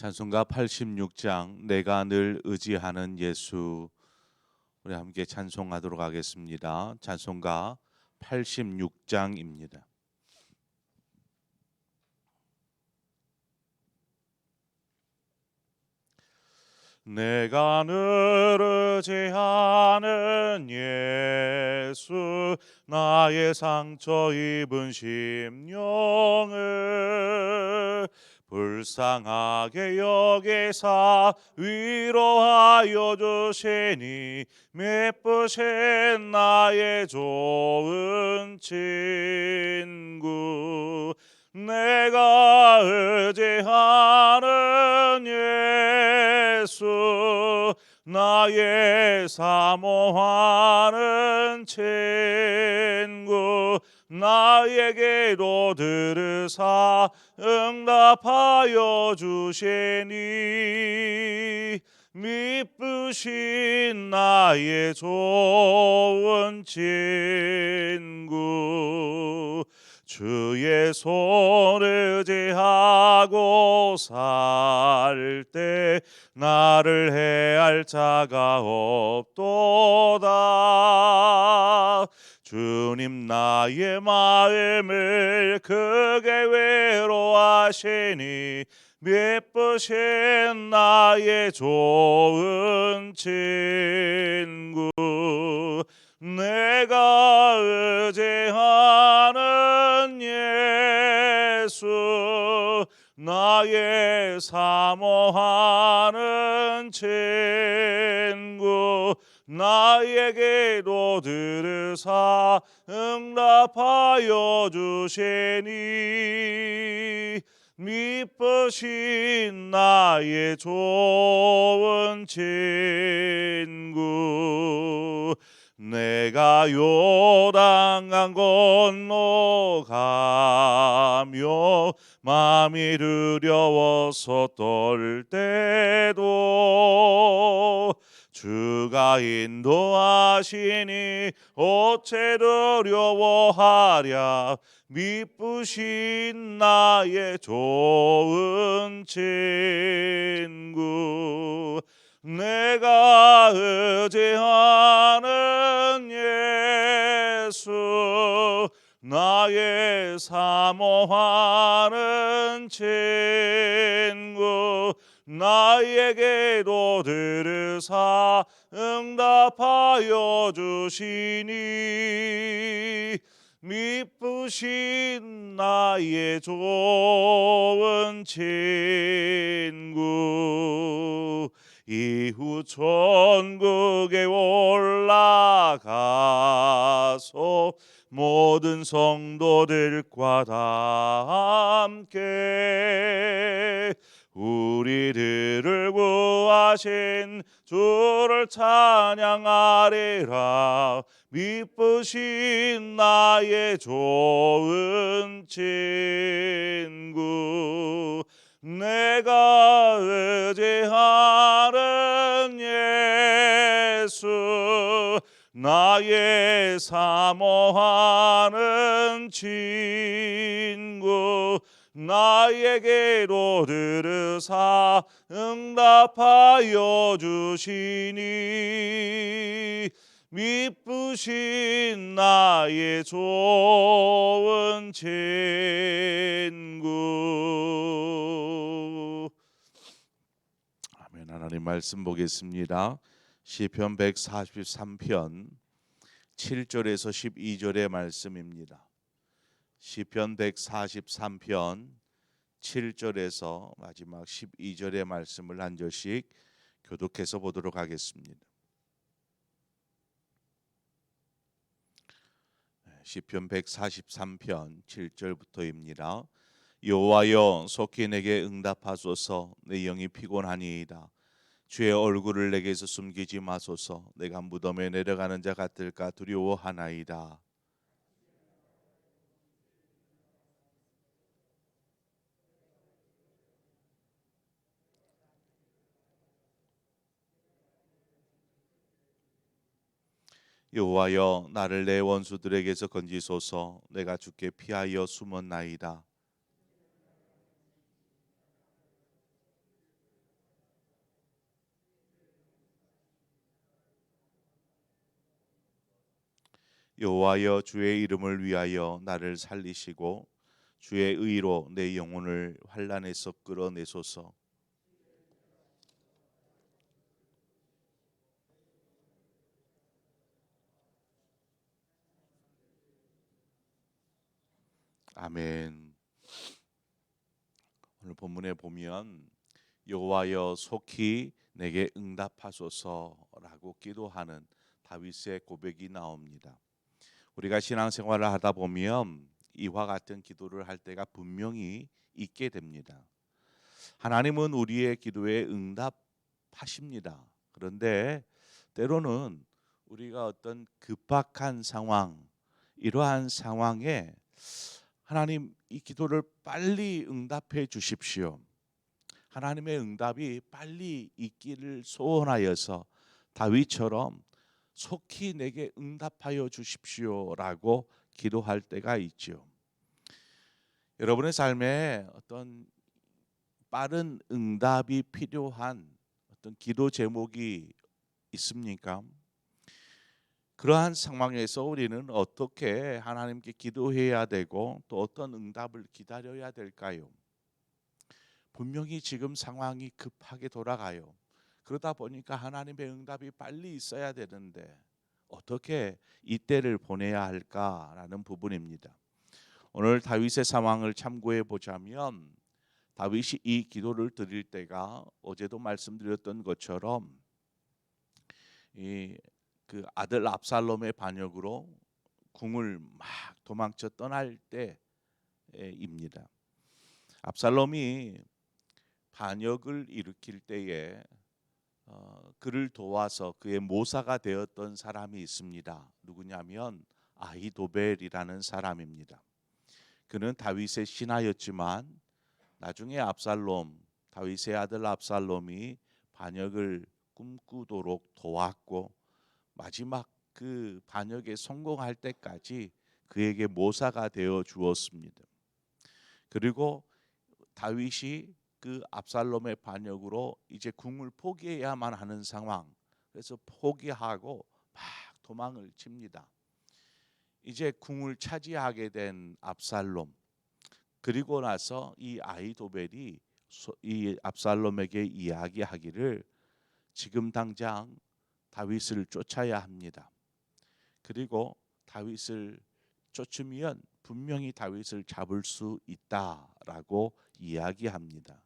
찬송가 86장 내가 늘 의지하는 예수 우리 함께 찬송하도록 하겠습니다. 찬송가 86장입니다. 내가 늘 의지하는 예수 나의 상처 입은 심령을 불쌍하게 여기사 위로하여 주시니 메쁘신 나의 좋은 친구 내가 의지하는 예수 나의 사모하는 친구 나에게도 들으사 응답하여 주시니 미쁘신 나의 좋은 친구 주의 손을 의지하고 살 때 나를 해할 자가 없도다 주님 나의 마음을 크게 외로하시니 예쁘신 나의 좋은 친구 내가 의지하는 예수 나의 사모하는 친구 나에게도 들으사 응답하여 주시니 미쁘신 나의 좋은 친구 내가 요단강 건너 가며 마음이 두려워서 떨 때도 주가 인도하시니 어째 두려워하랴? 미쁘신 나의 좋은 친구 내가 의지하는 예수 나의 사모하는 나에게도 들으사 응답하여 주시니 미쁘신 나의 좋은 친구 이후 천국에 올라가서 모든 성도들과 다 함께 우리들을 구하신 주를 찬양하리라. 미쁘신 나의 좋은 친구 내가 의지하는 예수 나의 사모하는 친구 나에게도 들으사 응답하여 주시니 미쁘신 나의 좋은 친구. 아멘. 하나님 말씀 보겠습니다. 시편 143편 7절에서 12절의 말씀입니다. 시편 143편 7절에서 마지막 12절의 말씀을 한 절씩 교독해서 보도록 하겠습니다. 네, 시편 143편 7절부터입니다. 여호와여 속히 내게 응답하소서 내 영이 피곤하니이다. 주의 얼굴을 내게서 숨기지 마소서 내가 무덤에 내려가는 자 같을까 두려워하나이다. 여호와여 나를 내 원수들에게서 건지소서 내가 주께 피하여 숨었나이다. 여호와여 주의 이름을 위하여 나를 살리시고 주의 의로 내 영혼을 환란에서 끌어내소서. 아멘. 오늘 본문에 보면 여호와여 속히 내게 응답하소서라고 기도하는 다윗의 고백이 나옵니다. 우리가 신앙생활을 하다 보면 이와 같은 기도를 할 때가 분명히 있게 됩니다. 하나님은 우리의 기도에 응답하십니다. 그런데 때로는 우리가 어떤 급박한 상황, 이러한 상황에 하나님 이 기도를 빨리 응답해 주십시오. 하나님의 응답이 빨리 있기를 소원하여서 다윗처럼 속히 내게 응답하여 주십시오라고 기도할 때가 있죠. 여러분의 삶에 어떤 빠른 응답이 필요한 어떤 기도 제목이 있습니까? 그러한 상황에서 우리는 어떻게 하나님께 기도해야 되고 또 어떤 응답을 기다려야 될까요? 분명히 지금 상황이 급하게 돌아가요. 그러다 보니까 하나님의 응답이 빨리 있어야 되는데 어떻게 이때를 보내야 할까라는 부분입니다. 오늘 다윗의 상황을 참고해 보자면 다윗이 이 기도를 드릴 때가 어제도 말씀드렸던 것처럼 이 그 아들 압살롬의 반역으로 궁을 막 도망쳐 떠날 때입니다. 압살롬이 반역을 일으킬 때에 어, 그를 도와서 그의 모사가 되었던 사람이 있습니다. 누구냐면 아히도벨이라는 사람입니다. 그는 다윗의 신하였지만 나중에 압살롬 다윗의 아들 압살롬이 반역을 꿈꾸도록 도왔고 마지막 그 반역에 성공할 때까지 그에게 모사가 되어 주었습니다. 그리고 다윗이 그 압살롬의 반역으로 이제 궁을 포기해야만 하는 상황. 그래서 포기하고 막 도망을 칩니다. 이제 궁을 차지하게 된 압살롬. 그리고 나서 이 아이도벨이 이 압살롬에게 이야기하기를 지금 당장 다윗을 쫓아야 합니다. 그리고 다윗을 쫓으면 분명히 다윗을 잡을 수 있다라고 이야기합니다.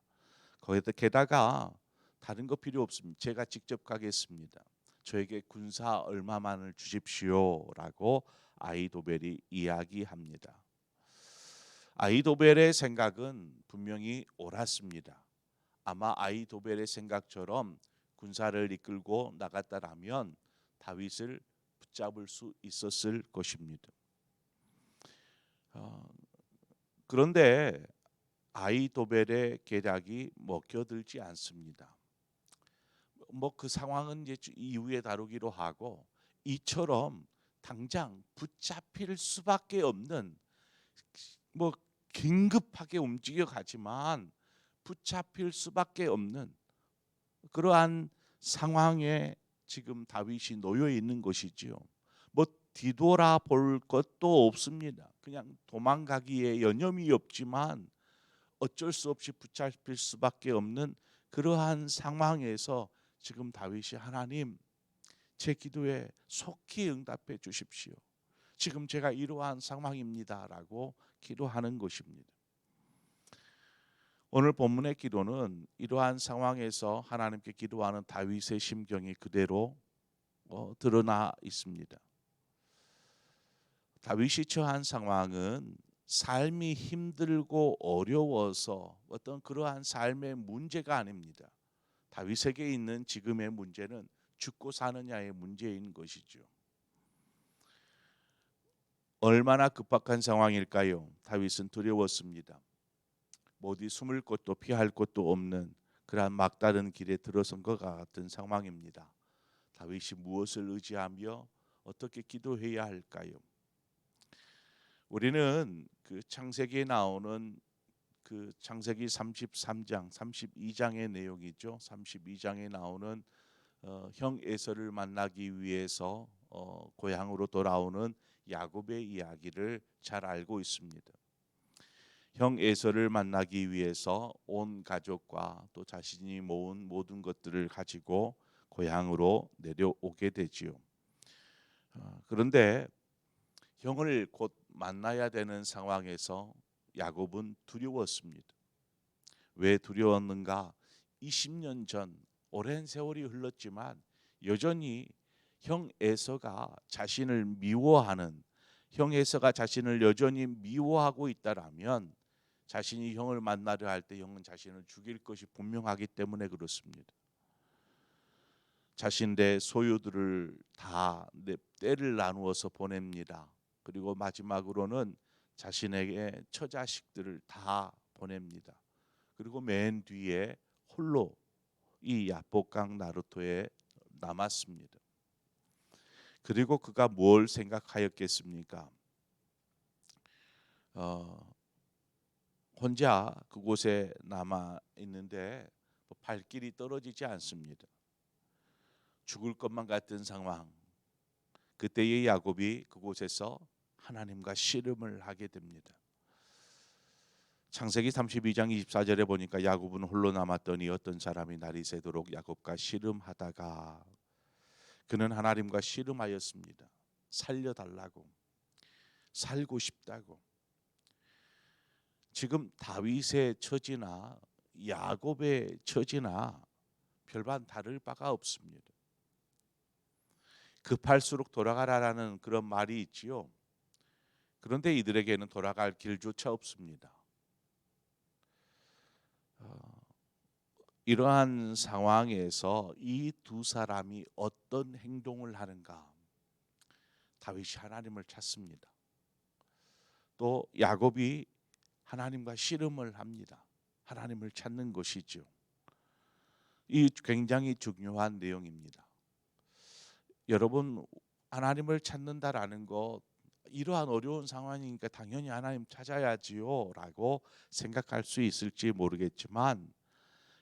거기다 게다가 다른 거 필요 없습니다. 제가 직접 가겠습니다. 저에게 군사 얼마만을 주십시오라고 아이도벨이 이야기합니다. 아이도벨의 생각은 분명히 옳았습니다. 아마 아이도벨의 생각처럼 군사를 이끌고 나갔다라면 다윗을 붙잡을 수 있었을 것입니다. 어, 그런데 아이도벨의 계략이 먹혀들지 않습니다. 뭐 그 상황은 이제 이후에 다루기로 하고 이처럼 당장 붙잡힐 수밖에 없는 뭐 긴급하게 움직여 가지만 붙잡힐 수밖에 없는 그러한 상황에 지금 다윗이 놓여 있는 것이지요. 뭐 뒤돌아 볼 것도 없습니다. 그냥 도망가기에 여념이 없지만 어쩔 수 없이 붙잡힐 수밖에 없는 그러한 상황에서 지금 다윗이 하나님 제 기도에 속히 응답해 주십시오. 지금 제가 이러한 상황입니다라고 기도하는 것입니다. 오늘 본문의 기도는 이러한 상황에서 하나님께 기도하는 다윗의 심경이 그대로 어, 드러나 있습니다. 다윗이 처한 상황은 삶이 힘들고 어려워서 어떤 그러한 삶의 문제가 아닙니다. 다윗에게 있는 지금의 문제는 죽고 사느냐의 문제인 것이죠. 얼마나 급박한 상황일까요? 다윗은 두려웠습니다. 뭐 어디 숨을 곳도 피할 곳도 없는 그러한 막다른 길에 들어선 것 같은 상황입니다. 다윗이 무엇을 의지하며 어떻게 기도해야 할까요? 우리는 그 창세기에 나오는 그 창세기 33장, 32장의 내용이죠. 32장에 나오는 어, 형 에서를 만나기 위해서 어, 고향으로 돌아오는 야곱의 이야기를 잘 알고 있습니다. 형 에서를 만나기 위해서 온 가족과 또 자신이 모은 모든 것들을 가지고 고향으로 내려오게 되지요. 어, 그런데 형을 곧 만나야 되는 상황에서 야곱은 두려웠습니다. 왜 두려웠는가? 20년 전 오랜 세월이 흘렀지만 여전히 형 에서가 자신을 미워하는 형 에서가 자신을 여전히 미워하고 있다라면 자신이 형을 만나려 할 때 형은 자신을 죽일 것이 분명하기 때문에 그렇습니다. 자신의 소유들을 다 때를 나누어서 보냅니다. 그리고 마지막으로는 자신에게 처자식들을 다 보냅니다. 그리고 맨 뒤에 홀로 이 야복강 나루토에 남았습니다. 그리고 그가 뭘 생각하였겠습니까? 어, 혼자 그곳에 남아 있는데 뭐 발길이 떨어지지 않습니다. 죽을 것만 같은 상황. 그때의 야곱이 그곳에서 하나님과 씨름을 하게 됩니다. 창세기 32장 24절에 보니까 야곱은 홀로 남았더니 어떤 사람이 날이 새도록 야곱과 씨름하다가 그는 하나님과 씨름하였습니다. 살려달라고 살고 싶다고 지금 다윗의 처지나 야곱의 처지나 별반 다를 바가 없습니다. 급할수록 돌아가라라는 그런 말이 있지요. 그런데 이들에게는 돌아갈 길조차 없습니다. 어, 이러한 상황에서 이 두 사람이 어떤 행동을 하는가? 다윗이 하나님을 찾습니다. 또 야곱이 하나님과 씨름을 합니다. 하나님을 찾는 것이죠. 이 굉장히 중요한 내용입니다. 여러분 하나님을 찾는다라는 것 이러한 어려운 상황이니까 당연히 하나님 찾아야지요라고 생각할 수 있을지 모르겠지만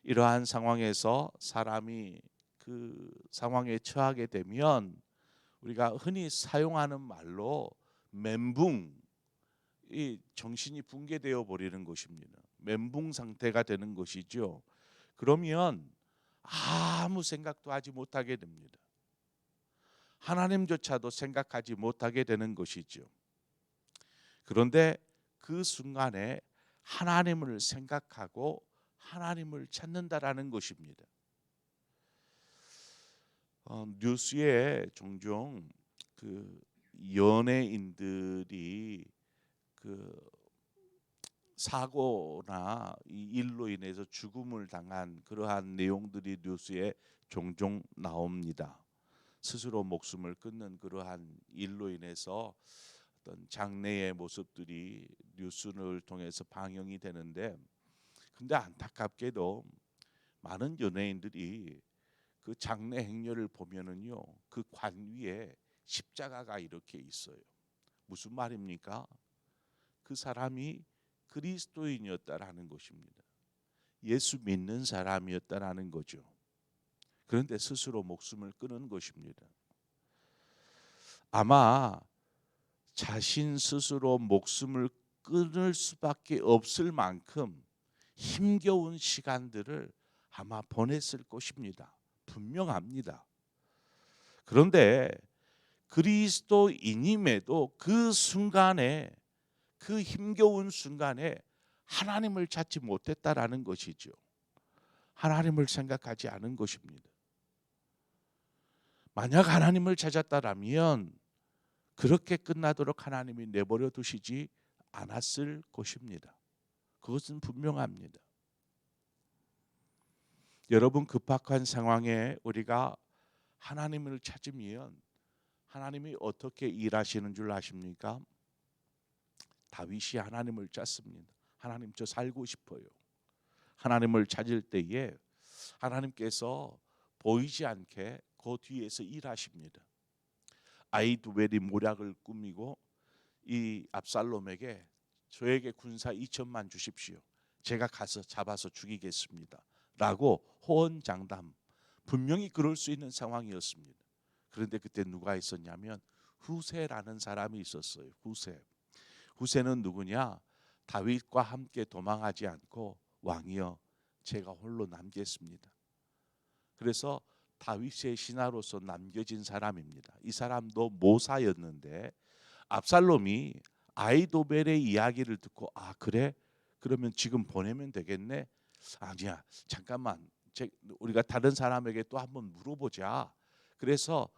이러한 상황에서 사람이 그 상황에 처하게 되면 우리가 흔히 사용하는 말로 멘붕 이 정신이 붕괴되어 버리는 것입니다. 멘붕 상태가 되는 것이죠. 그러면 아무 생각도 하지 못하게 됩니다. 하나님조차도 생각하지 못하게 되는 것이죠. 그런데 그 순간에 하나님을 생각하고 하나님을 찾는다라는 것입니다. 어, 뉴스에 종종 그 연예인들이 그 사고나 이 일로 인해서 죽음을 당한 그러한 내용들이 뉴스에 종종 나옵니다. 스스로 목숨을 끊는 그러한 일로 인해서 어떤 장래의 모습들이 뉴스를 통해서 방영이 되는데 근데 안타깝게도 많은 연예인들이 그 장례 행렬을 보면은요 그 관 위에 십자가가 이렇게 있어요. 무슨 말입니까? 그 사람이 그리스도인이었다라는 것입니다. 예수 믿는 사람이었다라는 거죠. 그런데 스스로 목숨을 끊은 것입니다. 아마 자신 스스로 목숨을 끊을 수밖에 없을 만큼 힘겨운 시간들을 아마 보냈을 것입니다. 분명합니다. 그런데 그리스도인임에도 그 순간에 그 힘겨운 순간에 하나님을 찾지 못했다라는 것이죠. 하나님을 생각하지 않은 것입니다. 만약 하나님을 찾았다라면 그렇게 끝나도록 하나님이 내버려 두시지 않았을 것입니다. 그것은 분명합니다. 여러분 급박한 상황에 우리가 하나님을 찾으면 하나님이 어떻게 일하시는 줄 아십니까? 다윗이 하나님을 찾습니다. 하나님 저 살고 싶어요. 하나님을 찾을 때에 하나님께서 보이지 않게 그 뒤에서 일하십니다. 아이두벨이 모략을 꾸미고 이 압살롬에게 저에게 군사 2천만 주십시오. 제가 가서 잡아서 죽이겠습니다. 라고 호언장담 분명히 그럴 수 있는 상황이었습니다. 그런데 그때 누가 있었냐면 후세라는 사람이 있었어요. 후세. 후세는 누구냐? 다윗과 함께 도망하지 않고 왕이여 제가 홀로 남겠습니다. 그래서 다윗의 신하로서 남겨진 사람입니다. 이 사람도 모사였는데 압살롬이 아이도벨의 이야기를 듣고 아 그래 그러면 지금 보내면 되겠네 아니야 잠깐만 제, 우리가 다른 사람에게 또 한번 물어보자 그래서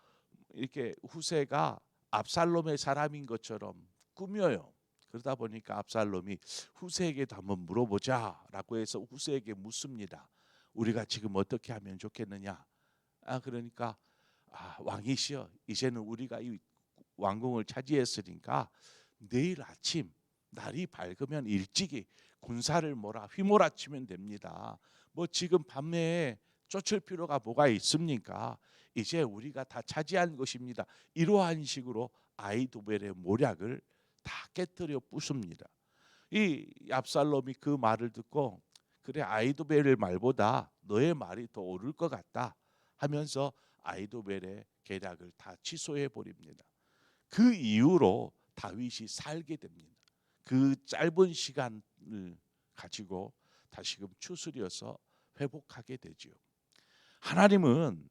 이렇게 후세가 압살롬의 사람인 것처럼 꾸며요 그러다 보니까 압살롬이 후세에게도 한번 물어보자라고 해서 후세에게 묻습니다 우리가 지금 어떻게 하면 좋겠느냐 아 그러니까 아, 왕이시여 이제는 우리가 이 왕궁을 차지했으니까 내일 아침 날이 밝으면 일찍이 군사를 몰아 휘몰아치면 됩니다. 뭐 지금 밤에 쫓을 필요가 뭐가 있습니까? 이제 우리가 다 차지한 것입니다. 이러한 식으로 아이도벨의 모략을 다 깨뜨려 부숩니다. 이 압살롬이 그 말을 듣고 그래 아이도벨의 말보다 너의 말이 더 옳을 것 같다 하면서 아이도벨의 계략을 다 취소해 버립니다. 그 이후로 다윗이 살게 됩니다. 그 짧은 시간을 가지고 다시금 추스려서 회복하게 되지요. 하나님은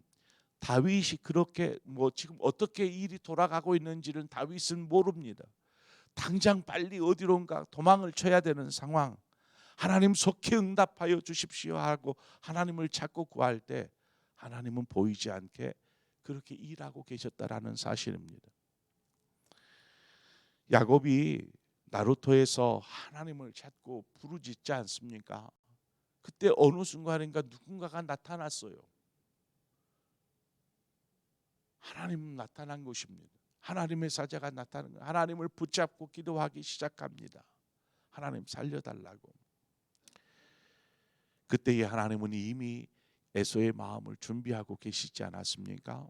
다윗이 그렇게 뭐 지금 어떻게 일이 돌아가고 있는지는 다윗은 모릅니다. 당장 빨리 어디론가 도망을 쳐야 되는 상황. 하나님 속히 응답하여 주십시오 하고 하나님을 찾고 구할 때 하나님은 보이지 않게 그렇게 일하고 계셨다라는 사실입니다. 야곱이 나루토에서 하나님을 찾고 부르짖지 않습니까? 그때 어느 순간인가 누군가가 나타났어요. 하나님 나타난 것입니다. 하나님의 사자가 나타난 거. 하나님을 붙잡고 기도하기 시작합니다. 하나님 살려달라고. 그때에 하나님은 이미 에서의 마음을 준비하고 계시지 않았습니까?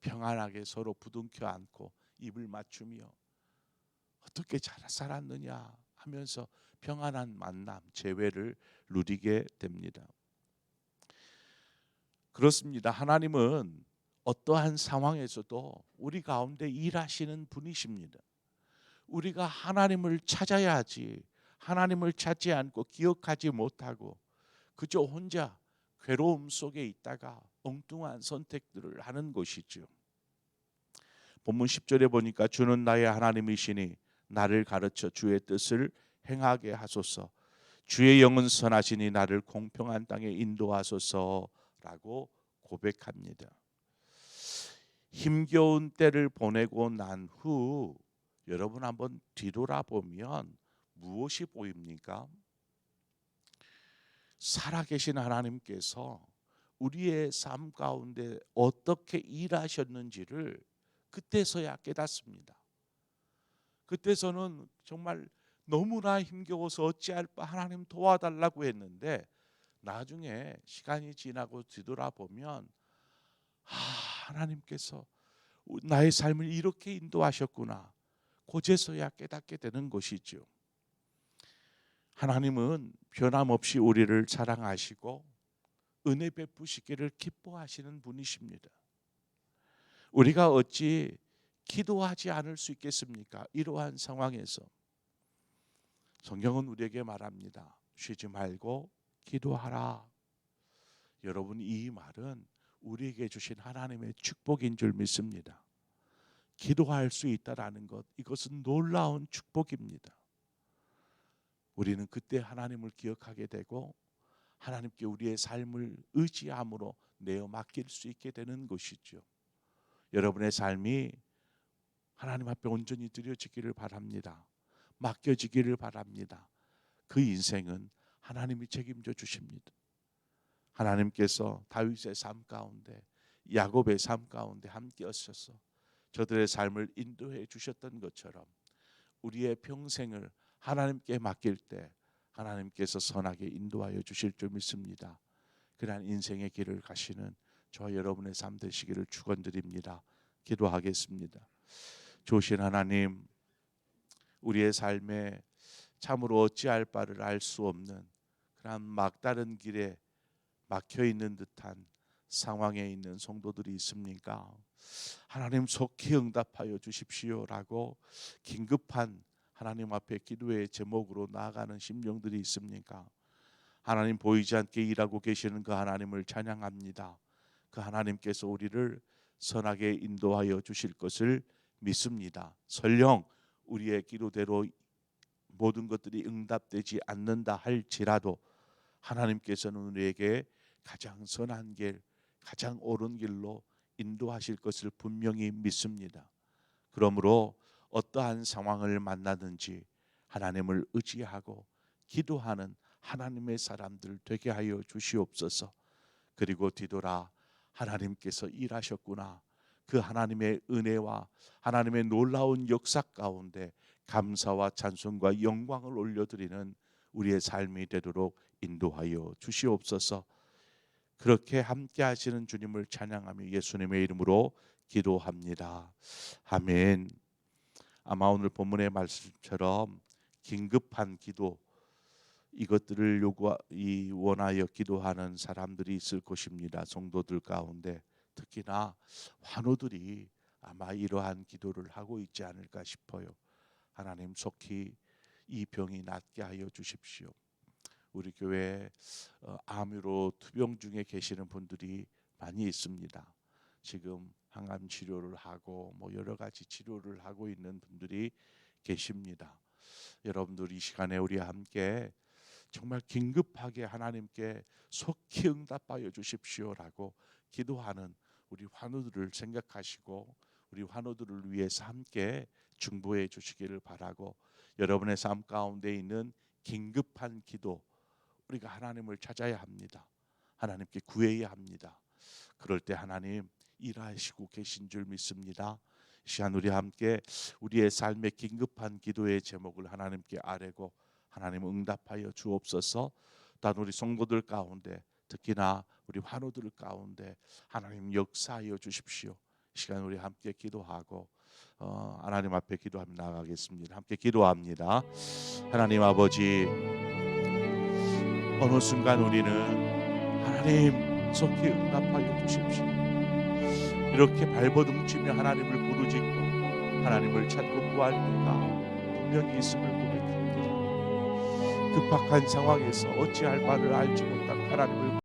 평안하게 서로 부둥켜 안고 입을 맞추며 어떻게 잘 살았느냐 하면서 평안한 만남, 재회를 누리게 됩니다. 그렇습니다. 하나님은 어떠한 상황에서도 우리 가운데 일하시는 분이십니다. 우리가 하나님을 찾아야지 하나님을 찾지 않고 기억하지 못하고 그저 혼자 괴로움 속에 있다가 엉뚱한 선택들을 하는 것이죠. 본문 10절에 보니까 주는 나의 하나님이시니 나를 가르쳐 주의 뜻을 행하게 하소서. 주의 영은 선하시니 나를 공평한 땅에 인도하소서라고 고백합니다. 힘겨운 때를 보내고 난 후 여러분 한번 뒤돌아보면 무엇이 보입니까? 살아계신 하나님께서 우리의 삶 가운데 어떻게 일하셨는지를 그때서야 깨닫습니다. 그때서는 정말 너무나 힘겨워서 어찌할 바 하나님 도와달라고 했는데 나중에 시간이 지나고 뒤돌아보면 아, 하나님께서 나의 삶을 이렇게 인도하셨구나. 고제서야 깨닫게 되는 것이죠. 하나님은 변함없이 우리를 사랑하시고 은혜 베푸시기를 기뻐하시는 분이십니다. 우리가 어찌 기도하지 않을 수 있겠습니까? 이러한 상황에서 성경은 우리에게 말합니다. 쉬지 말고 기도하라. 여러분 이 말은 우리에게 주신 하나님의 축복인 줄 믿습니다. 기도할 수 있다라는 것 이것은 놀라운 축복입니다. 우리는 그때 하나님을 기억하게 되고 하나님께 우리의 삶을 의지함으로 내어 맡길 수 있게 되는 것이죠. 여러분의 삶이 하나님 앞에 온전히 드려지기를 바랍니다. 맡겨지기를 바랍니다. 그 인생은 하나님이 책임져 주십니다. 하나님께서 다윗의 삶 가운데 야곱의 삶 가운데 함께 하셔서 저들의 삶을 인도해 주셨던 것처럼 우리의 평생을 하나님께 맡길 때 하나님께서 선하게 인도하여 주실 줄 믿습니다. 그러한 인생의 길을 가시는 저와 여러분의 삶 되시기를 축원드립니다. 기도하겠습니다. 조신 하나님 우리의 삶에 참으로 어찌할 바를 알 수 없는 그러한 막다른 길에 막혀 있는 듯한 상황에 있는 성도들이 있습니까? 하나님 속히 응답하여 주십시오라고 긴급한 하나님 앞에 기도의 제목으로 나아가는 심령들이 있습니까? 하나님 보이지 않게 일하고 계시는 그 하나님을 찬양합니다. 그 하나님께서 우리를 선하게 인도하여 주실 것을 믿습니다. 설령 우리의 기도대로 모든 것들이 응답되지 않는다 할지라도 하나님께서는 우리에게 가장 선한 길, 가장 옳은 길로 인도하실 것을 분명히 믿습니다. 그러므로 어떠한 상황을 만나든지 하나님을 의지하고 기도하는 하나님의 사람들 되게 하여 주시옵소서. 그리고 뒤돌아 하나님께서 일하셨구나. 그 하나님의 은혜와 하나님의 놀라운 역사 가운데 감사와 찬송과 영광을 올려드리는 우리의 삶이 되도록 인도하여 주시옵소서. 그렇게 함께 하시는 주님을 찬양하며 예수님의 이름으로 기도합니다. 아멘. 아마 오늘 본문의 말씀처럼 긴급한 기도 이것들을 요구 이 원하여 기도하는 사람들이 있을 것입니다. 성도들 가운데 특히나 환우들이 아마 이러한 기도를 하고 있지 않을까 싶어요. 하나님 속히 이 병이 낫게 하여 주십시오. 우리 교회 어, 암으로 투병 중에 계시는 분들이 많이 있습니다. 지금 항암 치료를 하고 뭐 여러 가지 치료를 하고 있는 분들이 계십니다. 여러분들 이 시간에 우리 함께 정말 긴급하게 하나님께 속히 응답하여 주십시오라고 기도하는 우리 환우들을 생각하시고 우리 환우들을 위해서 함께 중보해 주시기를 바라고 여러분의 삶 가운데 있는 긴급한 기도 우리가 하나님을 찾아야 합니다. 하나님께 구해야 합니다. 그럴 때 하나님 일하시고 계신 줄 믿습니다. 이 시간 우리 함께 우리의 삶의 긴급한 기도의 제목을 하나님께 아뢰고 하나님 응답하여 주옵소서. 단 우리 성도들 가운데 특히나 우리 환우들 가운데 하나님 역사하여 주십시오. 이 시간 우리 함께 기도하고 어, 하나님 앞에 기도하며 나가겠습니다. 함께 기도합니다. 하나님 아버지 어느 순간 우리는 하나님 속히 응답하여 주십시오. 이렇게 발버둥치며 하나님을 부르짖고 하나님을 찾고 구할 때가 분명히 있음을 고백합니다. 급박한 상황에서 어찌할 바를 알지 못한 하나님을